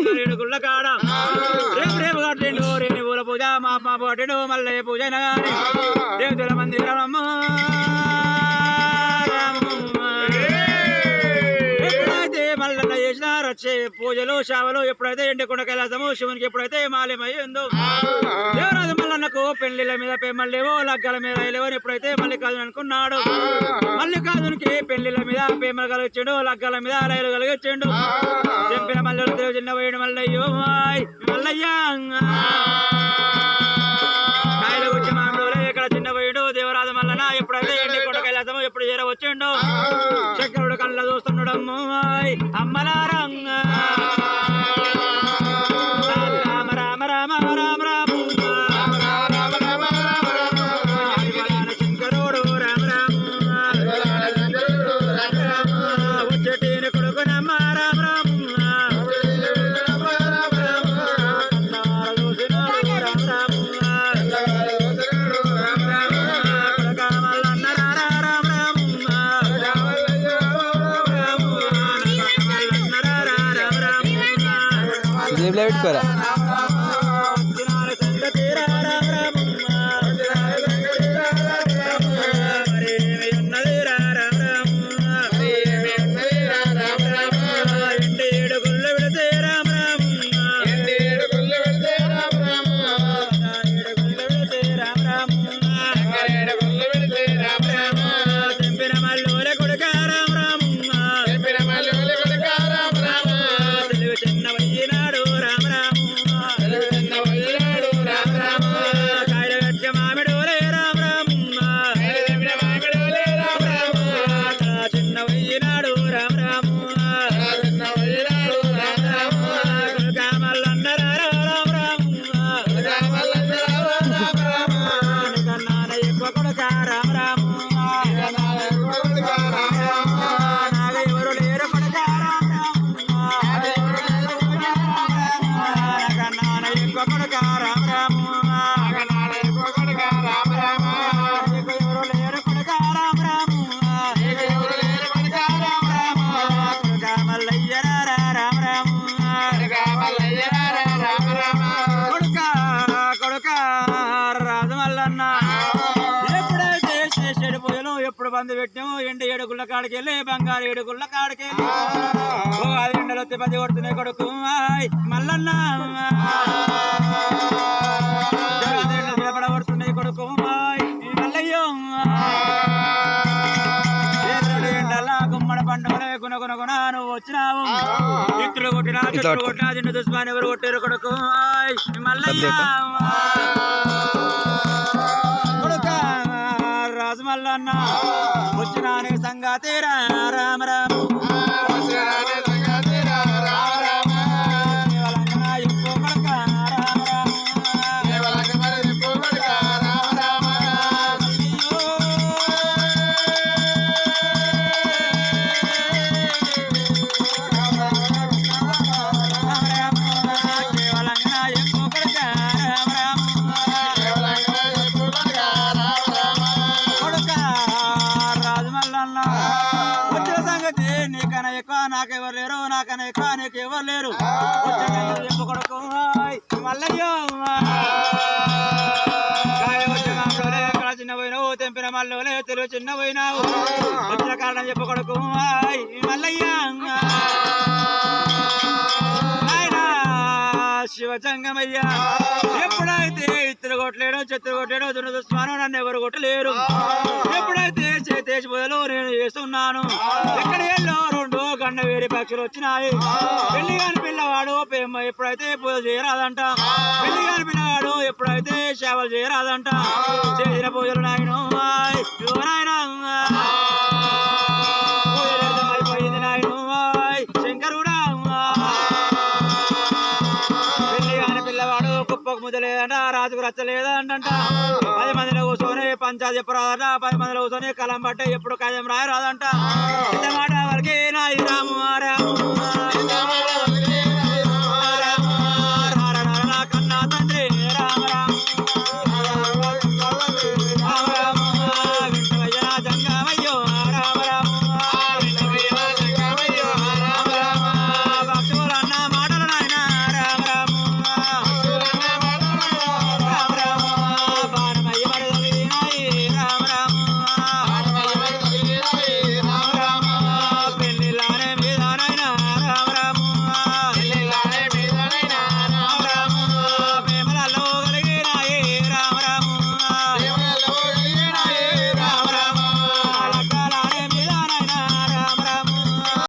ఎండి ఏడుగుళ్ళ కాడ. రేపు రేపు కట్టిండు రేణి పూల పూజ మా పూజ అయినా కానీ. దేవతల మందిరమ్మ చేసిన చేసినారు పూజలు శావలు ఎప్పుడైతే ఎండకుండా కైలాసము శివునికి ఎప్పుడైతే మాల్యమయ్యిందో దేవరాజు మల్లన్నకు పెళ్ళిళ్ళ మీద పేమల్ల లేవో లగ్గల మీద లేవో ఎప్పుడైతే మల్లికార్జున అనుకున్నాడు. మల్లికార్జునికి పెళ్ళిళ్ళ మీద పేమలు కలిగించాడు లగ్గల మీద రైలు కలిగించాడు. చెంపిన మల్లెలు చిన్న వేయడు మల్లయ్యో మల్లయ్యా వచ్చిండు చక్రుడు కళ్ళ చూస్తున్నాడు అమ్మాయి అమ్మలారంగ చిన్నవయ్యినాడు రామ ఎప్పుడు బంధు పెట్టాము ఎండ ఏడుగుళ్ళ కాడికి వెళ్ళి బంగారు ఏడుగుళ్ళ కాడికి వెళ్ళి. అది ఎండలు వచ్చి కొడుతున్నాయి కొడుకు. ఆయ్ మల్లన్న. నిలబడబడుతున్నాయి కొడుకు. ఆయ్ ఈ మల్లయ్యో ఎదురుడు ఎండలా గుమ్మడి పండుగలే గుణ గుణ గుణ నువ్వు కొట్టినా చెట్లు కొట్టినా చిన్న దుస్మాన్ ఎవరు కొట్టారు కొడుకు? ఆయ్ మల్లయ్య. రామ రామ నాకెవరు లేరు నీకు ఎవరు లేరు వచ్చిన సంగతి చెప్పు కొడుకు. ఆయ్ మల్లయ్యో కాయ వచ్చి మామిడోలే ఎక్కడ చిన్న పోయినావు తెంపిన మల్లోలే తెలుగు చిన్న పోయినావు. వచ్చిన కారణం చెప్పు కొడుకు. ఆయ్ మల్లయ్య శివజంగమయ్య ఎప్పుడైతే ఇద్దరు కొట్టలేడో చెత్తరు కొట్టాడో దున్న దుస్మానం నన్ను ఎవరు కొట్టలేరు. ఎప్పుడైతే చేతేసి బదులు నేను చేస్తున్నాను ఎక్కడ ఎల్లో గండ వేరే పక్షులు వచ్చినాయి. పెళ్ళి కాని పిల్లవాడు ఎప్పుడైతే పూజ చేయరాదంట. పెళ్ళి కాని పిల్లవాడు ఎప్పుడైతే సేవలు చేయరాదంట. చేసిన పూజలు రాజుకు రచ్చలేదా అంట పది మందిలో కూర్చొని పంచాయతీ చెప్పరాదంట పది మందిలో కూర్చొని కలం పట్టే ఎప్పుడు కదం రాయరాదంట. ఇంత మాట వరకే రాము రాము.